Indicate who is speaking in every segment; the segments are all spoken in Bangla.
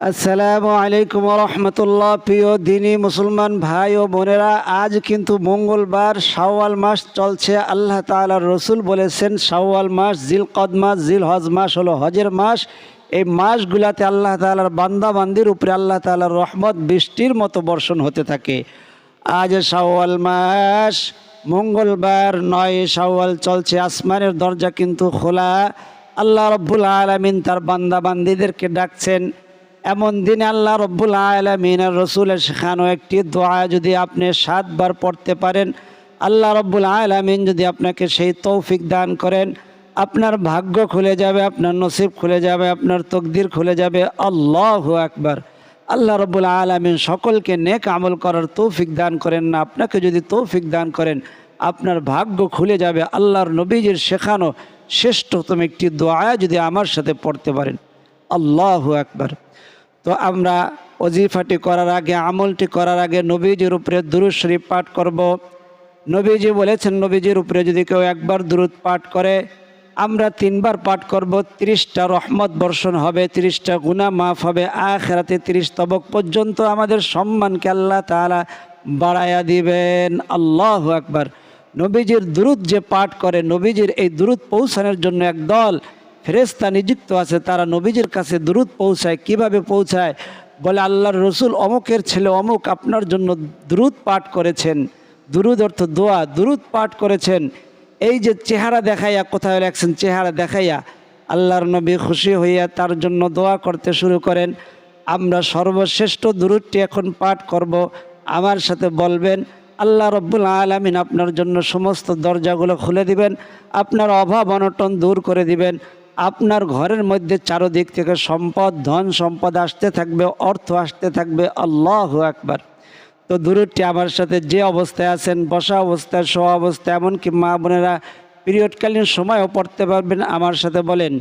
Speaker 1: আসসালামু আলাইকুম রহমতুল্লাহ। প্রিয় দিনী মুসলমান ভাই ও বোনেরা, আজ কিন্তু মঙ্গলবার শাওয়াল মাস চলছে। আল্লাহ তাআলার রসুল বলেছেন, শাওয়াল মাস জিল কদ মাস জিল হজ মাস হলো হজের মাস। এই মাসগুলাতে আল্লাহ তাআলার বান্দাবান্দির উপরে আল্লাহ তাআলার রহমত, বৃষ্টির মতো বর্ষণ হতে থাকে। আজ শাওয়াল মাস, মঙ্গলবার নয়, শাওয়াল চলছে। আসমানের দরজা কিন্তু খোলা। আল্লাহ রব্বুল আলমিন তার বান্দাবান্দিদেরকে ডাকছেন এমন দিনে আল্লাহ রব্বুল আলমিনের রসুলের শেখানো একটি দোয়া যদি আপনি সাতবার পড়তে পারেন, আল্লাহ রব্বুল আলমিন যদি আপনাকে সেই তৌফিক দান করেন, আপনার ভাগ্য খুলে যাবে, আপনার নসিব খুলে যাবে, আপনার তকদির খুলে যাবে। আল্লাহ আকবার। আল্লাহ রব্বুল আলমিন সকলকে নেক আমল করার তৌফিক দান করেন না, আপনাকে যদি তৌফিক দান করেন, আপনার ভাগ্য খুলে যাবে। আল্লাহর নবীজির শেখানো শ্রেষ্ঠতম একটি দোয়া যদি আমার সাথে পড়তে পারেন। আল্লাহ আকবার। তো আমরা অজিফাটি করার আগে, আমলটি করার আগে নবীজির উপরে দুরুদ শরীফ পাঠ করব। নবীজি বলেছেন, নবীজির উপরে যদি কেউ একবার দুরুদ পাঠ করে, আমরা তিনবার পাঠ করব, তিরিশটা রহমত বর্ষণ হবে, তিরিশটা গুণা মাফ হবে, আখেরাতে তিরিশ তবক পর্যন্ত আমাদের সম্মানকে আল্লাহ তাআলা বাড়ায়া দিবেন। আল্লাহ আকবার। নবীজির দুরুদ যে পাঠ করে, নবীজির এই দুরুদ পৌঁছানোর জন্য একদল ফেরেস্তা নিযুক্ত আছে, তারা নবীজির কাছে দুরুদ পৌঁছায়, কীভাবে পৌঁছায়? বলে, আল্লাহর রসুল অমুকের ছেলে অমুক আপনার জন্য দুরুদ পাঠ করেছেন। দুরুদ অর্থ দোয়া দুরুদ পাঠ করেছেন। এই যে চেহারা দেখাইয়া, কোথায় রাখছেন চেহারা দেখাইয়া, আল্লাহর নবী খুশি হইয়া তার জন্য দোয়া করতে শুরু করেন। আমরা সর্বশ্রেষ্ঠ দুরুদটি এখন পাঠ করব। আমার সাথে বলবেন, আল্লাহ রব্বুল আলমিন আপনার জন্য সমস্ত দরজাগুলো খুলে দিবেন, আপনার অভাব অনটন দূর করে দিবেন। আপনার ঘরের মধ্যে চারোদিক থেকে সম্পদ, ধন, সম্পদ আসতে থাকবে, অর্থ আসতে থাকবে। আল্লাহ একবার তো দূরটি আমার সাথে যে অবস্থায় আছেন, বসা অবস্থায়, শোয়া অবস্থায়, এমনকি মা বোনেরা পিরিয়ডকালীন সময়ও পড়তে পারবেন, আমার সাথে বলেন,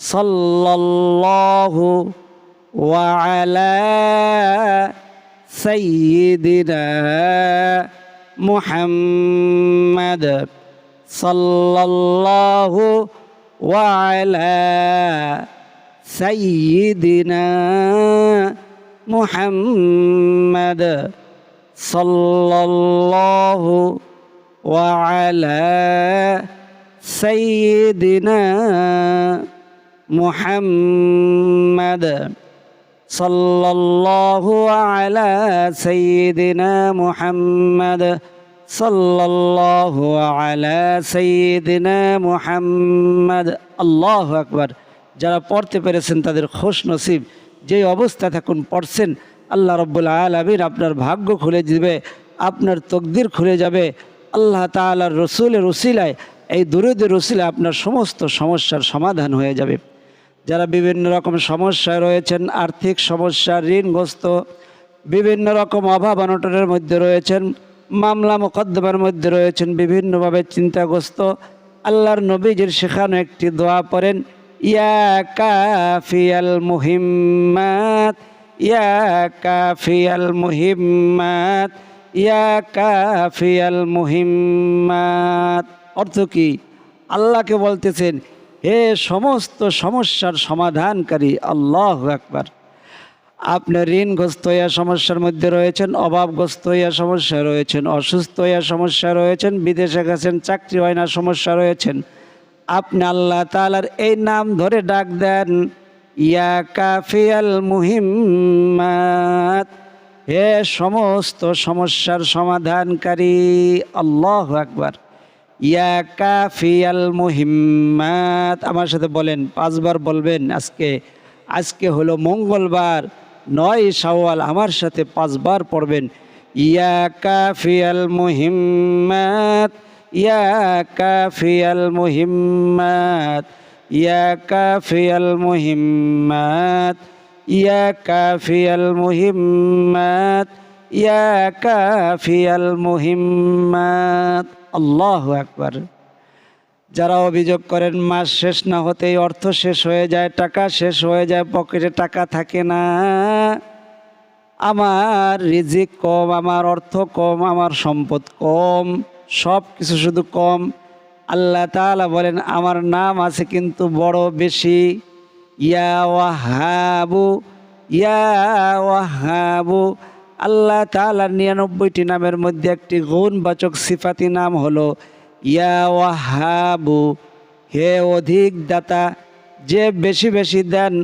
Speaker 1: সাল্লাল্লাহু ওয়ালা সাইয়্যিদিনা মুহাম্মাদ সাল্লাল্লাহু وعلى سيدنا محمد صلى الله وعلى سيدنا محمد صلى الله على سيدنا محمد মুহাম্মদ। আল্লাহু আকবার। যারা পড়তে পেরেছেন তাদের খোশ নসিব যে অবস্থা থাকুন পড়ছেন, আল্লাহ রব্বুল আলমিন আপনার ভাগ্য খুলে দিবে, আপনার তকদির খুলে যাবে। আল্লাহ তাআলার রসুলের রসিলায় এই দুরুদের রসিলায় আপনার সমস্ত সমস্যার সমাধান হয়ে যাবে। যারা বিভিন্ন রকম সমস্যায় রয়েছেন, আর্থিক সমস্যা, ঋণগ্রস্ত, বিভিন্ন রকম অভাব অনটনের মধ্যে রয়েছেন মামলা মোকদ্দমার মধ্যে রয়েছেন, বিভিন্নভাবে চিন্তাগ্রস্ত। আল্লাহর নবীজির সেখানে একটি দোয়া পড়েন, ইয়া কাফিয়াল মুহিম্মাত, ইয়া কাফিয়াল মুহিম্মাত, ইয়া কাফিয়াল মুহিম্মাত। অর্থ কি? আল্লাহকে বলতেছেন, হে সমস্ত সমস্যার সমাধানকারী আল্লাহ একবার আপনার ঋণগ্রস্ত হইয়া সমস্যার মধ্যে রয়েছেন, অভাবগ্রস্ত হইয়া সমস্যা রয়েছেন, অসুস্থ হইয়া সমস্যা রয়েছেন, বিদেশে গেছেন, চাকরি হয় না সমস্যা রয়েছেন। আপনি আল্লাহ তালার এই নাম ধরে ডাক দেন, ইয়া কাফিয়াল মুহিম্মাত হে সমস্ত সমস্যার সমাধানকারী, আল্লাহ আকবার। ইয়া কাফিয়াল মুহিম্মাত আমার সাথে বলেন, পাঁচবার বলবেন আজকে। আজকে হলো মঙ্গলবার। নয় শাওয়াল আমার সাথে পাঁচবার পড়বেন। ইয়া কাফিয়াল মুহিম্মাত ইয়া কাফিয়াল মুহিম্মাত ইয়া কাফিয়াল মুহিম্মাত ইয়া কাফিয়াল মুহিম্মাত ইয়া কাফিয়াল মুহিম্মাত। আল্লাহ আকবার। যারা অভিযোগ করেন, মাস শেষ না হতেই অর্থ শেষ হয়ে যায়, টাকা শেষ হয়ে যায়, পকেটে টাকা থাকে না। আমার রিজিক কম, আমার অর্থ কম, আমার সম্পদ কম, সব কিছু শুধু কম। আল্লাহ তাআলা বলেন, আমার নাম আছে কিন্তু বড় বেশি। ইয়া ওয়াহাবু ইয়া ওয়াহাবু। আল্লাহ তাআলার নিরানব্বইটি নামের মধ্যে একটি গুণবাচক সিফাতি নাম হলো ইয়া ওয়াহাবু, হে অধিক দাতা যে বেশি বেশি দেন,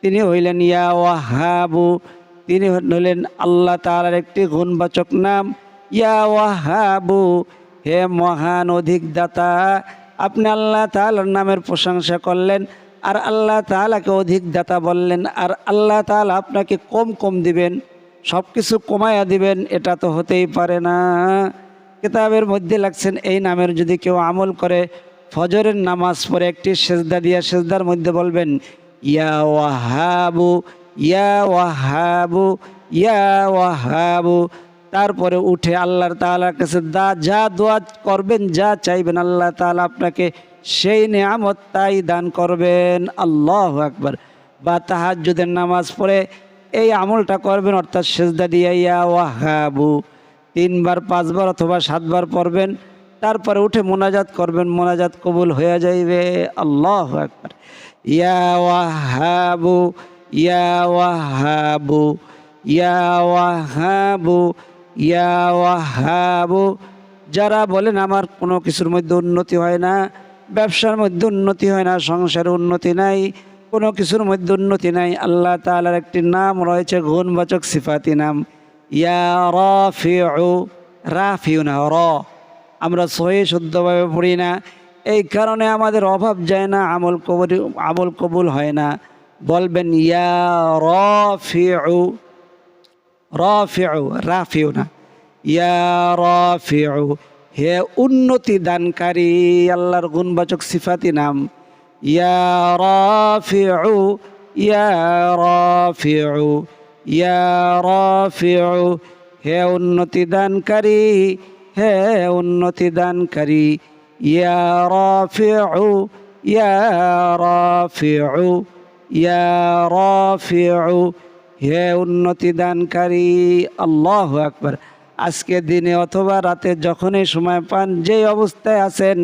Speaker 1: তিনি হইলেন ইয়া ওয়াহাবু, তিনি হলেন আল্লাহ তাআলার একটি গুণবাচক নাম। ইয়া ওয়াহাবু, হে মহান অধিক দাতা আপনি আল্লাহ তাআলার নামের প্রশংসা করলেন, আর আল্লাহ তালাকে অধিক দাতা বললেন, আর আল্লাহ তাআলা আপনাকে কম কম দিবেন সব কিছু কমায়া দিবেন, এটা তো হতেই পারে না। কিতাবের মধ্যে লাগছেন, এই নামের যদি কেউ আমল করে, ফজরের নামাজ পড়ে একটি সেজদা দিয়া সেজদার মধ্যে বলবেন, ইয়া ওয়াহাবু ইয়া ওয়াহাবু ইয়া ওয়াহাবু। তারপরে উঠে আল্লাহর তাআলার কাছে, দা, যা দোয়া করবেন, যা চাইবেন, আল্লাহ তালা আপনাকে সেই নেয়ামত তাই দান করবেন। আল্লাহ আকবার। বা তাহাজ্জুদের নামাজ পড়ে এই আমলটা করবেন, অর্থাৎ সেজদা দিয়া, ইয়া ওয়াহাবু। তিনবার, পাঁচবার অথবা সাতবার পড়বেন। তারপরে উঠে মোনাজাত করবেন, মোনাজাত কবুল হয়ে যাইবে। আল্লাহ একবার ইয়া ওয়াহাবু ইয়া ওয়াহাবু ইয়া ওয়াহাবু ইয়া ওয়াহাবু। যারা বলেন, আমার কোনো কিছুর মধ্যে উন্নতি হয় না, ব্যবসার মধ্যে উন্নতি হয় না, সংসারে উন্নতি নাই, কোনো কিছুর মধ্যে উন্নতি নাই, আল্লাহ তাআলার একটি নাম রয়েছে, গুণবাচক সিফাতি নাম। ইয়া রাফিউ রাফিউ না, র। আমরা সহি শুদ্ধভাবে পড়ি না। এই কারণে আমাদের অভাব যায় না, আমল কবুল আমল কবুল হয় না। বলবেন, ইয়া রাফিউ রাফিউ রাফিউ না। ইয়া রাফিউ, হে উন্নতি দানকারী, আল্লাহর গুণবাচক সিফাতি নাম। ইয়া রাফিউ ইয়া রাফিউ। ইয়া হে উন্নতি দানকারী, হে উন্নতি দানকারী, ইয়া রাফিউ, ইয়া ইয়া হে উন্নতি দানকারী, আল্লাহ আকবার। আজকে দিনে অথবা রাতে যখনই সময় পান, যেই অবস্থায় আছেন,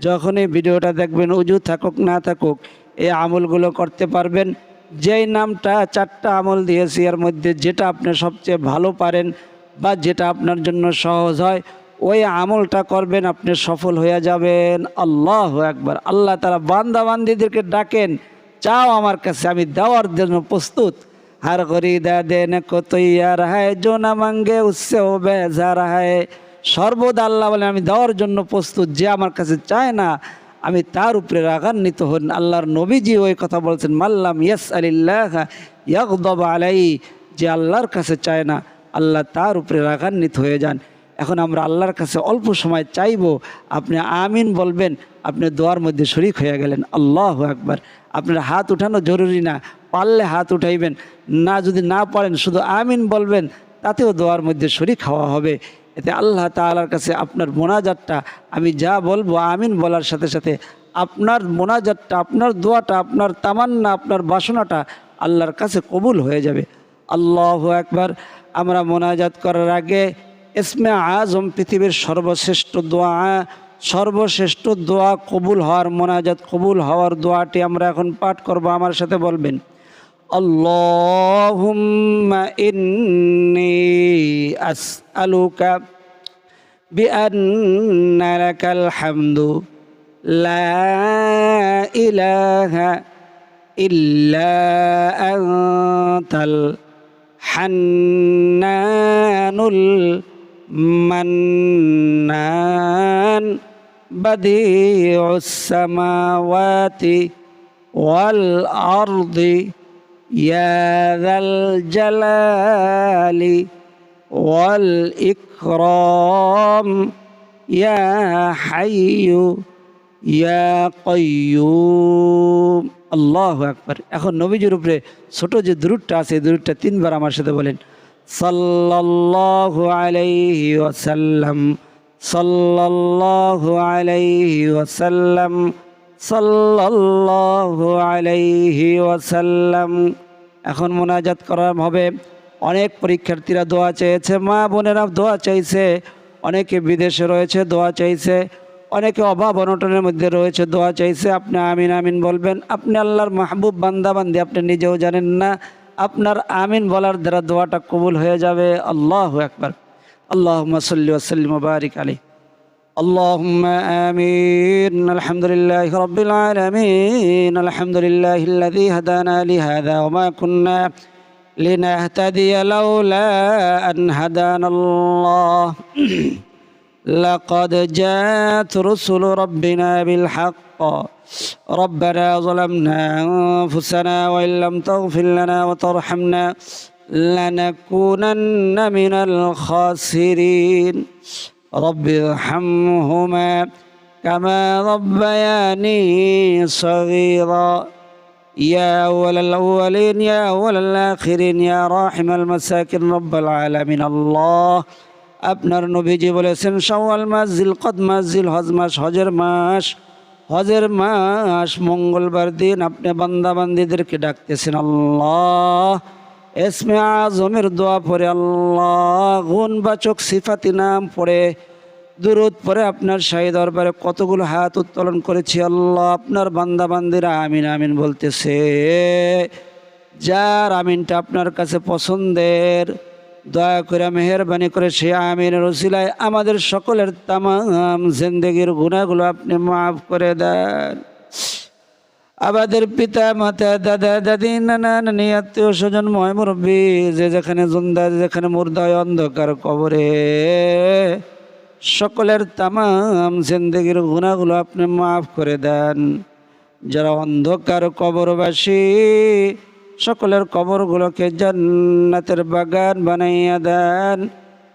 Speaker 1: যখনই ভিডিওটা দেখবেন, উজু থাকুক, না থাকুক, এই আমলগুলো করতে পারবেন। যেই নামটা চারটা আমল দিয়েছি, এর মধ্যে যেটা আপনি সবচেয়ে ভালো পারেন বা যেটা আপনার জন্য সহজ হয়, ওই আমলটা করবেন, আপনি সফল হয়ে যাবেন। আল্লাহ একবার আল্লাহ তারা বান্দা বান্দিদেরকে ডাকেন, চাও আমার কাছে, আমি দেওয়ার জন্য প্রস্তুত। হার করি দেন কতইয়ার হায়, জোনা মাঙ্গে উৎসে ও বেজার হায়। সর্বদা আল্লাহ বলে আমি দেওয়ার জন্য প্রস্তুত, যে আমার কাছে চায় না আমি তার উপরে রাগান্বিত হন আল্লাহর নবীজি ওই কথা বলছেন, মাল্লাম ইয়াস আলিল্লাহ ইয়াকদব আলাই। যে আল্লাহর কাছে চায় না, আল্লাহ তার উপরে রাগান্বিত হয়ে যান। এখন আমরা আল্লাহর কাছে অল্প সময় চাইব, আপনি আমিন বলবেন, আপনি দোয়ার মধ্যে শরিক হয়ে গেলেন। আল্লাহ একবার আপনার হাত উঠানো জরুরি না, পারলে হাত উঠাইবেন। না, যদি না পারেন শুধু আমিন বলবেন, তাতেও দোয়ার মধ্যে শরিক হওয়া হবে। এতে আল্লাহ তাআলার কাছে আপনার মোনাজাতটা আমি যা বলব আমিন বলার সাথে সাথে আপনার মোনাজাতটা, আপনার দোয়াটা, আপনার তামান্না, আপনার বাসনাটা আল্লাহর কাছে কবুল হয়ে যাবে। আল্লাহ একবার আমরা মোনাজাত করার আগে ইসমে আজম পৃথিবীর সর্বশ্রেষ্ঠ দোয়া সর্বশ্রেষ্ঠ দোয়া কবুল হওয়ার, মোনাজাত কবুল হওয়ার দোয়াটি আমরা এখন পাঠ করব। আমার সাথে বলবেন اللهم إني أسألك بأن لك الحمد. لا إله إلا أنت الحنان المنان. بديع السماوات والأرض يا ذا الجلال والإكرام يا حي يا قيوم আল্লাহ আকবার এখন নবীজির উপরে ছোট যে দূরটা আছে এই দূরটা তিনবার আমার সাথে বলেন সাল্লাল্লাহু আলাইহি ওয়াসাল্লাম সাল্লাল্লাহু আলাইহি ওয়াসাল্লাম সাল্লাল্লাহু আলাইহি ওয়াসাল্লাম। এখন মোনাজাত করা হবে অনেক পরীক্ষার্থীরা দোয়া চেয়েছে, মা বোনেরা দোয়া চাইছে, অনেকে বিদেশে রয়েছে, দোয়া চাইছে, অনেকে অভাব অনটনের মধ্যে রয়েছে, দোয়া চাইছে, আপনি আমিন আমিন বলবেন। আপনি আল্লাহর মাহবুব বান্দা বান্দি আপনি নিজেও জানেন না, আপনার আমিন বলার দ্বারা দোয়াটা কবুল হয়ে যাবে। আল্লাহ একবার আল্লাহ সাল্লি ওসাল্লিম বারিক আলী اللهم آمين. الحمد لله رب العالمين. الحمد لله الذي هدانا لهذا وما كنا لنهتدي لولا أن هدانا الله. لقد جاءت رسل ربنا بالحق. ربنا ظلمنا أنفسنا وإن لم تغفر لنا وترحمنا لنكونن من الخاسرين. رب ارحمهما كما ربياني صغيرا يا أول الأولين يا أول الآخرين يا راحم المساكين رب العالمين الله আপনার নবীজি বলেছেন শাওয়াল মাস জিলকদ মাস জিল হজ মাস হজের মাস হজের মাস মঙ্গলবার দিন আপনি বান্দাবান্দিদেরকে ডাকতেছেন আল্লাহ এসমে আজমের দোয়া পরে আল্লাহ গুণবাচক সিফাতি নাম পড়ে, দুরুদ পরে আপনার শাহী দরবারে কতগুলো হাত উত্তোলন করেছি, আল্লাহ আপনার বান্দাবান্দিরা আমিন আমিন বলতেছে। যার আমিনটা আপনার কাছে পছন্দের, দয়া করে মেহরবানি করে সে আমিনের রসিলায় আমাদের সকলের তামাম জিন্দগির গুণাগুলো আপনি মাফ করে দেন। আমাদের পিতা, মাতা, দাদা, দাদি, নানা, নানি, আত্মীয় স্বজন ময় মুরব্বী, যে যেখানে জন্দা যেখানে মুর্দায় অন্ধকার কবরে। সকলের তামাম জিন্দগির গুণাগুলো আপনি মাফ করে দেন। যারা অন্ধকার কবরবাসী, সকলের কবরগুলোকে জান্নাতের বাগান বানাইয়া দেন।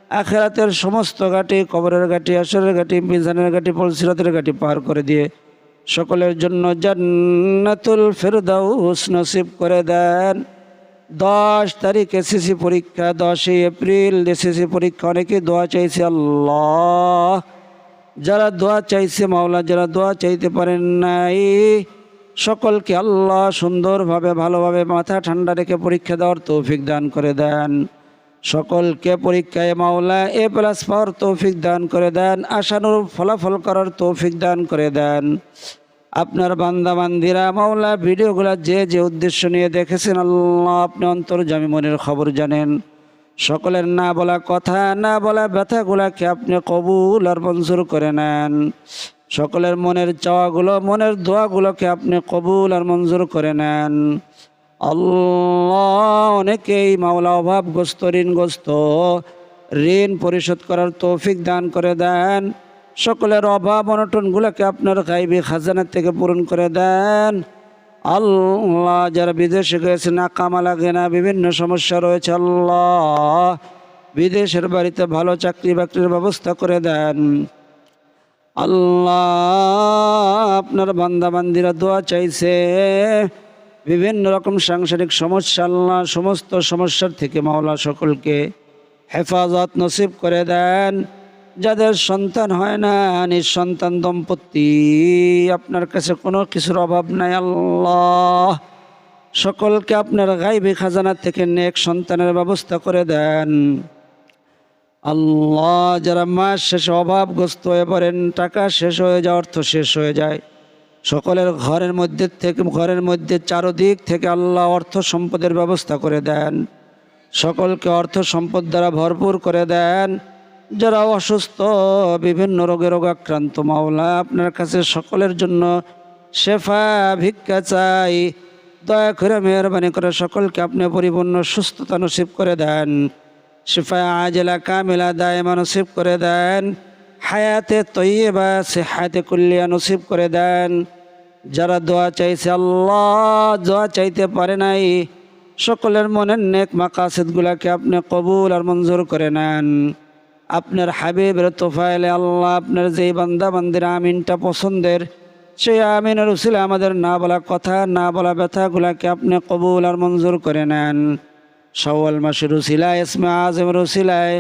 Speaker 1: আখেরাতের সমস্ত ঘাটি কবরের ঘাটি, আসরের ঘাটি, মিজানের ঘাটি, পলসিরাতের ঘাটি পার করে দিয়ে সকলের জন্য জান্নাতুল ফেরদাউস নসিব করে দেন। দশ তারিখ এসএসসি পরীক্ষা, দশই এপ্রিল এসএসসি পরীক্ষা অনেকে দোয়া চাইছে আল্লাহ। যারা দোয়া চাইছে, মাওলা, যারা দোয়া চাইতে পারেন নাই, সকলকে আল্লাহ সুন্দরভাবে, ভালোভাবে মাথা ঠান্ডা রেখে পরীক্ষা দেওয়ার তৌফিক দান করে দেন। সকলকে পরীক্ষায় মাওলা এ প্লাস পাওয়ার তৌফিক দান করে দেন, আশানুরূপ ফলাফল করার তৌফিক দান করে দেন। আপনার বান্দা বান্দিরা মাওলা ভিডিওগুলো যে যে উদ্দেশ্য নিয়ে দেখেছেন, আল্লাহ আপনি অন্তর্জামী মনের খবর জানেন। সকলের না বলা কথা, না বলা ব্যথাগুলাকে আপনি কবুল আর মঞ্জুর করে নেন। সকলের মনের চাওয়াগুলো, মনের দোয়াগুলোকে আপনি কবুল আর মঞ্জুর করে নেন। আল্লাহ অনেকেই মাওলা অভাবগ্রস্ত ঋণগ্রস্ত ঋণ পরিশোধ করার তৌফিক দান করে দেন। সকলের অভাব অনটনগুলোকে আপনার গাইবি খাজানার থেকে পূরণ করে দেন। আল্লাহ যারা বিদেশে গেছে না কামা লাগে না, বিভিন্ন সমস্যা রয়েছে, আল্লাহ বিদেশের বাড়িতে ভালো চাকরি বাকরির ব্যবস্থা করে দেন। আল্লাহ আপনার বান্দাবান্দিরা দোয়া চাইছে। বিভিন্ন রকম সাংসারিক সমস্যা আল্লাহ সমস্ত সমস্যার থেকে মাওলা সকলকে হেফাজত নসিব করে দেন। যাদের সন্তান হয় না, নিঃসন্তান দম্পতি, আপনার কাছে কোনো কিছুর অভাব নাই আল্লাহ। সকলকে আপনার গাইবি খাজানা থেকে নেক সন্তানের ব্যবস্থা করে দেন। আল্লাহ, যারা মাস শেষে অভাবগ্রস্ত হয়ে পড়েন, টাকা শেষ হয়ে যায় অর্থ শেষ হয়ে যায়। সকলের ঘরের মধ্যে থেকে, ঘরের মধ্যে চারদিক থেকে আল্লাহ অর্থ সম্পদের ব্যবস্থা করে দেন। সকলকে অর্থ সম্পদ দ্বারা ভরপুর করে দেন। যারা অসুস্থ, বিভিন্ন রোগে রোগাক্রান্ত মাওলা, আপনার কাছে সকলের জন্য শেফা, ভিক্ষা চাই। দয়া করে মেহরবানি করে সকলকে আপনি পরিপূর্ণ সুস্থতা নসিব করে দেন। শিফা আজলা কামেলা দায়মা নসিব করে দেন। হায়াতে তৈবা সে হায়াতে কুল্লিয়া নসিব করে দেন। যারা দোয়া চাইছে, আল্লাহ দোয়া চাইতে পারে নাই, সকলের মনের নেক মাকাসিদগুলাকে আপনি কবুল আর মঞ্জুর করে নেন। আপনার হাবিবের তোফাইলে আল্লাহ আপনার যেই বান্দা বান্দির আমিনটা পছন্দের, সেই আমিনের উসিলে আমাদের না বলা কথা, না বলা ব্যথাগুলাকে আপনি কবুল আর মঞ্জুর করে নেন। সওয়াল মাসের উসিলায়, ইসমে আজমের উসিলায়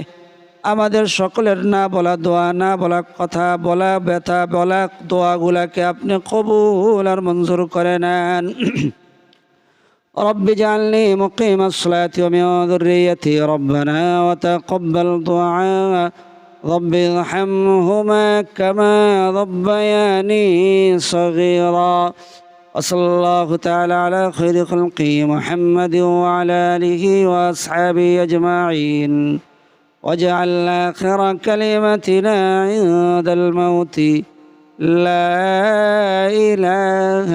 Speaker 1: আমাদের সকলের না বলা দোয়া না বলা কথা বলা ব্যথা বলা দোয়াগুলাকে আপনি কবুল আর মঞ্জুর করে নেন رب اجعلني مقيم الصلاة ومن ذريتي ربنا وتقبل دعاء رب ارحمهما كما ربياني صغيرا وصلى الله تعالى على خير خلقه محمد وعلى آله وأصحابه أجمعين واجعل آخر كلمتنا عند الموت لا إله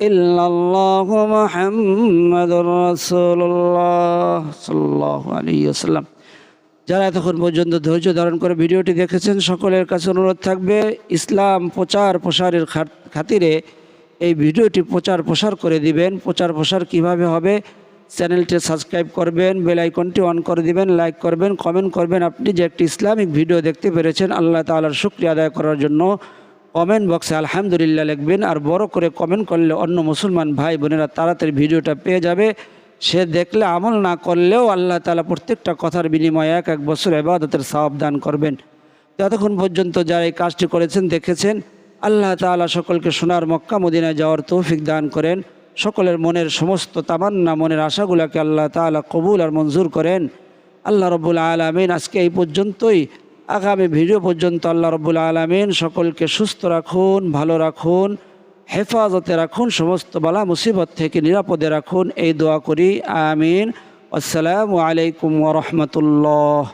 Speaker 1: إلا الله محمد رسول الله صلى الله عليه وسلم যারা এতক্ষণ পর্যন্ত ধৈর্য ধারণ করে ভিডিওটি দেখেছেন সকলের কাছে অনুরোধ থাকবে ইসলাম প্রচার প্রসারের খাত- খাতিরে এই ভিডিওটি প্রচার প্রসার করে দিবেন প্রচার প্রসার কিভাবে হবে চ্যানেলটি সাবস্ক্রাইব করবেন, বেল আইকনটি অন করে দিবেন, লাইক করবেন, কমেন্ট করবেন। আপনি যে একটি ইসলামিক ভিডিও দেখতে পেরেছেন, আল্লাহ তাআলার শুক্রিয়া আদায় করার জন্য কমেন্ট বক্সে আলহামদুলিল্লাহ লিখবেন আর বড় করে কমেন্ট করলে অন্য মুসলমান ভাই বোনেরা তাড়াতাড়ি ভিডিওটা পেয়ে যাবে। সে দেখলে আমল না করলেও আল্লাহ তাআলা প্রত্যেকটা কথার বিনিময়ে এক এক বছর এবাদতের সওয়াব দান করবেন। যতক্ষণ পর্যন্ত যারা এই কাজটি করেছেন, দেখেছেন, আল্লাহ তাআলা সকলকে সোনার মক্কা মদিনায় যাওয়ার তৌফিক দান করেন। সকলের মনের সমস্ত তামান্না, মনের আশাগুলোকে আল্লাহ তাআলা কবুল আর মঞ্জুর করেন। আল্লাহ রব্বুল আলমিন আজকে এই পর্যন্তই। আগামী ভিডিও পর্যন্ত আল্লাহ রব্বুল আলমিন সকলকে সুস্থ রাখুন, ভালো রাখুন, হেফাজতে রাখুন, সমস্ত বালা মুসিবত থেকে নিরাপদে রাখুন। এই দোয়া করি, আমিন। আসসালামু আলাইকুম ওরহমতুল্লাহ